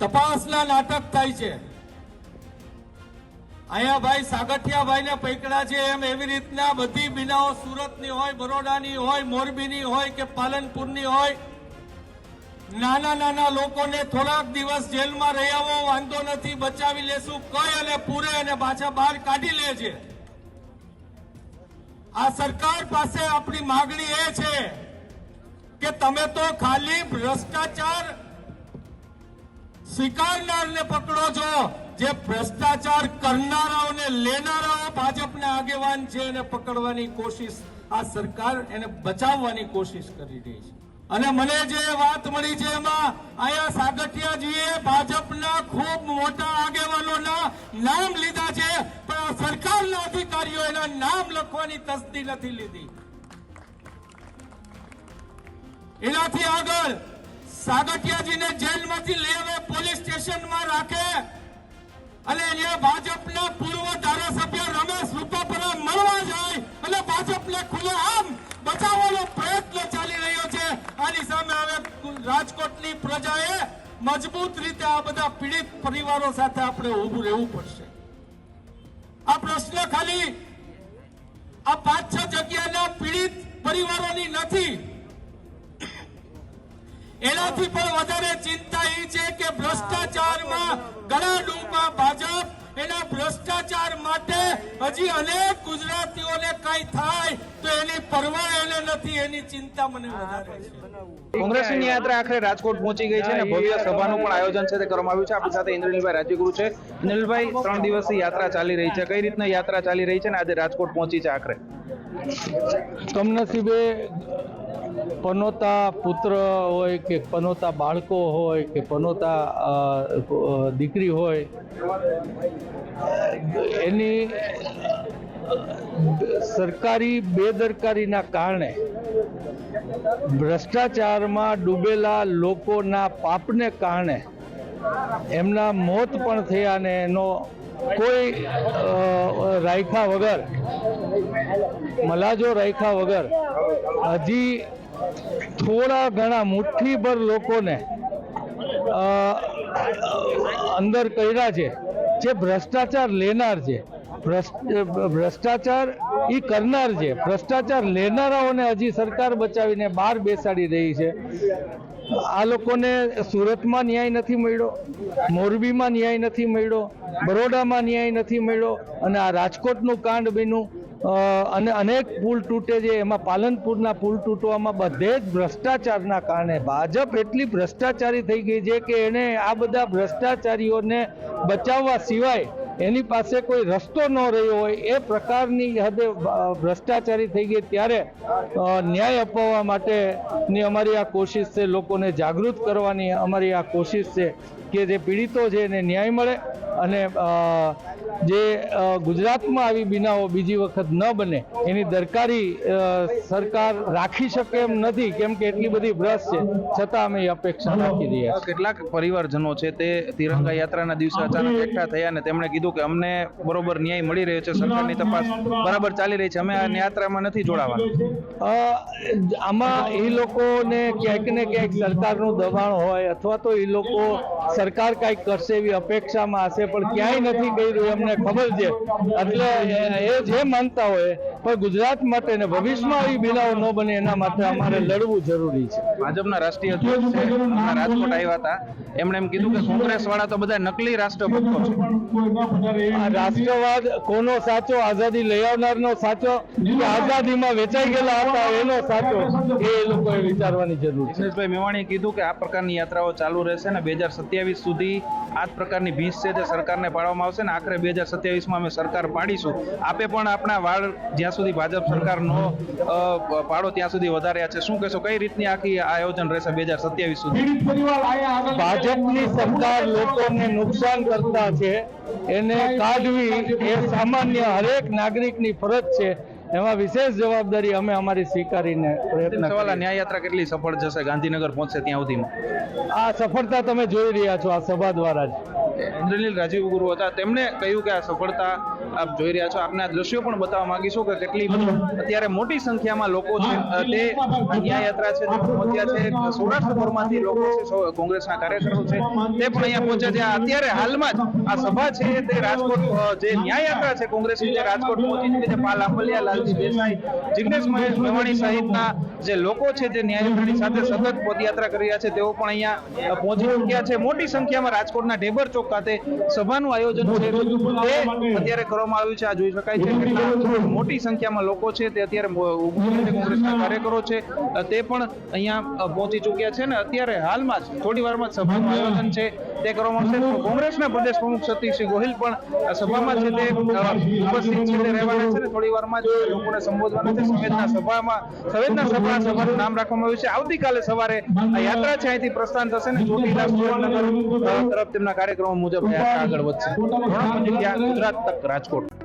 તપાસના નાટક થાય છે. અહીંયા ભાઈ સાગઠિયાભાઈ ને પૈકડા છે એમ એવી રીતના બધી બિનાઓ સુરતની હોય, બરોડાની હોય, મોરબીની હોય કે પાલનપુરની હોય, નાના નાના લોકોને થોડાક દિવસ જેલમાં રહી આવો વાંધો નથી, બચાવી લેશું કઈ અને પૂરે અને પાછા બહાર કાઢી લે છે. આ સરકાર પાસે આપણી માગણી એ છે કે તમે તો ખાલી ભ્રષ્ટાચાર સ્વીકારનારને પકડો છો. જે ભ્રષ્ટાચાર કરનારાઓને લેનારાઓ ભાજપના આગેવાન છે એને પકડવાની કોશિશ, આ સરકાર એને બચાવવાની કોશિશ કરી રહી છે. અને મને જે વાત મળી છે એમાં, અહીંયા સાગઠિયાજીએ ભાજપના ખૂબ મોટા આગેવાનોના નામ લીધા છે, પણ આ સરકારના અધિકારીઓ એના નામ લખવાની તસ્દી નથી લીધી. એનાથી આગળ સાગઠિયાજીને જેલમાંથી લઈ આવે, પોલીસ સ્ટેશનમાં રાખે. અને અહીંયા ભાજપના પૂર્વ ધારાસભ્ય રમેશ રૂપાપરા મળવા જાય. અને ભાજપને ખુલ્લે આમ બચાવવાનો પ્રયત્ન ચાલી રહ્યો છે. આની સામે હવે રાજકોટની પ્રજાએ મજબૂત રીતે આ બધા પીડિત પરિવારો સાથે આપણે ઊભું રહેવું પડશે. આ પ્રશ્ન ખાલી આ પાંચ છ જગ્યાના પીડિત પરિવારોની નથી. એનાથી પણ વધારે ચિંતા એ છે કે ભ્રષ્ટાચારમાં ગળાડૂબમાં ભાજપ એના ભ્રષ્ટાચાર માટે હજી અનેક ગુજરાતીઓને કઈ થાય તો એની પરવા એને નથી એની ચિંતા મને વધારે છે. કોંગ્રેસની યાત્રા આખરે રાજકોટ પહોંચી ગઈ છે અને ભવ્ય સભાનું પણ આયોજન છે તે કરવામાં આવ્યું છે. આપણી સાથે ઇન્દ્રનીલભાઈ રાજ્યગુરુ છે. ઇન્દ્રનીલભાઈ ત્રણ દિવસથી યાત્રા ચાલી રહી છે. કઈ રીતના યાત્રા ચાલી રહી છે અને આજે રાજકોટ પહોંચી છે આખરે? કમનસીબે પનોતા પુત્ર હોય કે પનોતા બાળકો હોય કે પનોતા દીકરી હોય, એની, સરકારી બેદરકારીના કારણે ભ્રષ્ટાચારમાં ડૂબેલા લોકોના પાપને કારણે એમના મોત પણ થયા અને એનો કોઈ રાખ્યા વગર, મલાજો રાખ્યા વગર હજી થોડા ઘણા મુઠ્ઠીભર લોકોને અંદર કર્યા છે. જે ભ્રષ્ટાચાર લેનાર છે. ભ્રષ્ટાચાર એ કરનાર છે. ભ્રષ્ટાચાર લેનારાઓને હજી સરકાર બચાવીને બહાર બેસાડી રહી છે. આ લોકોને સુરતમાં ન્યાય નથી મળ્યો, મોરબીમાં ન્યાય નથી મળ્યો, બરોડામાં ન્યાય નથી મળ્યો, અને આ રાજકોટનું કાંડ બન્યું. અને અનેક પુલ તૂટે છે. એમાં પાલનપુરના પુલ તૂટવામાં બધે જ ભ્રષ્ટાચારના કારણે ભાજપ એટલી ભ્રષ્ટાચારી થઈ ગઈ છે કે એને આ બધા ભ્રષ્ટાચારીઓને બચાવવા સિવાય એની પાસે કોઈ રસ્તો ન રહ્યો હોય એ પ્રકારની હદે ભ્રષ્ટાચારી થઈ ગઈ. ત્યારે ન્યાય અપાવવા માટેની અમારી આ કોશિશ છે લોકોને જાગૃત કરવાની. અમારી આ કોશિશ છે કે જે પીડિતો છે એને ન્યાય મળે અને જે ગુજરાતમાં આવી બીનાઓ બીજી વખત ન બને એની દરકારી સરકાર રાખી શકે એમ નથી કેમ કે એટલી બધી ભ્રષ્ટ છે. છતાં અમે અપેક્ષા રાખી રહ્યા કેટલાક પરિવારજનો છે તે તિરંગા યાત્રાના દિવસે અચાનક એકઠા થયા અને તેમણે કીધું કે અમને બરોબર ન્યાય મળી રહ્યો છે સરકારની તપાસ બરાબર ચાલી રહી છે અમે આ યાત્રામાં નથી જોડાવા આમાં એ લોકોને ક્યાંક ને ક્યાંક સરકારનું દબાણ હોય અથવા તો એ લોકો સરકાર કાંઈક કરશે એવી અપેક્ષામાં હશે પણ ક્યાંય નથી કર્યું એમને ખબર છે. એટલે એ જે માનતા હોય પણ ગુજરાત માટે ને ભવિષ્યમાં આવી બિલાઓ ન બને એના માટે અમારે લડવું જરૂરી છે. ભાજપના રાષ્ટ્રીય અધ્યક્ષ છે રાજકોટ આવ્યા હતા. એમણે એમ કીધું કે કોંગ્રેસ વાળા તો બધા નકલી રાષ્ટ્રભક્તો છે. આ રાષ્ટ્રવાદ કોનો સાચો આઝાદી લઈ આવનારનો સાચો કે આઝાદીમાં વેચાઈ ગયેલા હતા એનો સાચો એ લોકોએ વિચારવાની જરૂર છે. દિનેશભાઈ મેવાણીએ કીધું કે આ પ્રકારની યાત્રાઓ ચાલુ રહેશે અને બે હજાર સત્યાવીસ સુધી આ જ પ્રકારની ભીંસ છે તે સરકારને પાડવામાં આવશે ને આખરે બે હજાર સત્યાવીસમાં અમે સરકાર પાડીશું. આપે પણ આપણા વાળ જ્યાં સુધી ભાજપ સરકાર નો પાડો ત્યાં સુધી વધાર્યા છે. શું કહેશો કઈ રીતની આખી આયોજન રહેશે બે હજાર સત્યાવીસ સુધી? ભાજપની સરકાર લોકોને નુકસાન કરતા છે. એને કાઢવી એ સામાન્ય હરેક નાગરિકની ફરજ છે. એમાં વિશેષ જવાબદારી અમે અમારી સ્વીકારીને પ્રયત્ન કેટલી સફળ જશે? ગાંધીનગર પહોંચશે ત્યાં સુધીમાં? આ સફળતા તમે જોઈ રહ્યા છો આ સભા દ્વારા જ. ઇન્દ્રનીલ રાજીવ ગુરુ હતા. તેમણે કહ્યું કે આ સફળતા આપ જોઈ રહ્યા છો. આપને આ દ્રશ્યો પણ બતાવવા માંગીશું કે કેટલી અત્યારે મોટી સંખ્યામાં લોકો છે. તે ન્યાયયાત્રા છે તે પહોંચ્યા છે. સૌરાષ્ટ્રભરમાંથી લોકો છે કોંગ્રેસના કાર્યકરો છે. તે પણ અહીંયા પહોંચ્યા છે. અત્યારે હાલમાં જ આ સભા છે તે રાજકોટ જે જે ન્યાયયાત્રા છે કોંગ્રેસની જે રાજકોટ પહોંચી છે જે પાલ આંબલિયા જિગ્નેશ મહેશ મેવાણી સહિતના જે લોકો છે જે ન્યાયયાત્રાની સાથે સતત પદયાત્રા કરી રહ્યા છે. તેઓ પણ અહીંયા પહોંચી ચૂક્યા છે. મોટી સંખ્યામાં રાજકોટના ઢેબર ચોક ખાતે સભાનું આયોજન છે. તે અત્યારે કરવામાં આવ્યું છે. આ જોઈ શકાય છે કેટલા મોટી સંખ્યામાં લોકો છે તે અત્યારે કોંગ્રેસના કાર્યકરો છે. તે પણ અહીંયા પહોંચી ચૂક્યા છે ને અત્યારે હાલમાં જ થોડી વારમાં સભાનું આયોજન છે. તે કરવામાં આવશે કોંગ્રેસના પ્રદેશ પ્રમુખ સતીશસિંહ ગોહિલ પણ આ સભામાં છે તે ઉપસ્થિત છે તે રહેવાના છે ને થોડી વારમાં જ લોકોને સંબોધવાના છે. સંવેદના સભામાં સંવેદના સભા સભાનું નામ રાખવામાં આવ્યું છે. આવતીકાલે સવારે આ યાત્રા છે, અહીંથી પ્રસ્થાન થશે ને ચોટીલા સુવર્ણનગર તરફ તેમના કાર્યક્રમો મુજબ આગળ વધશે. ગુજરાત તક રાજકોટ.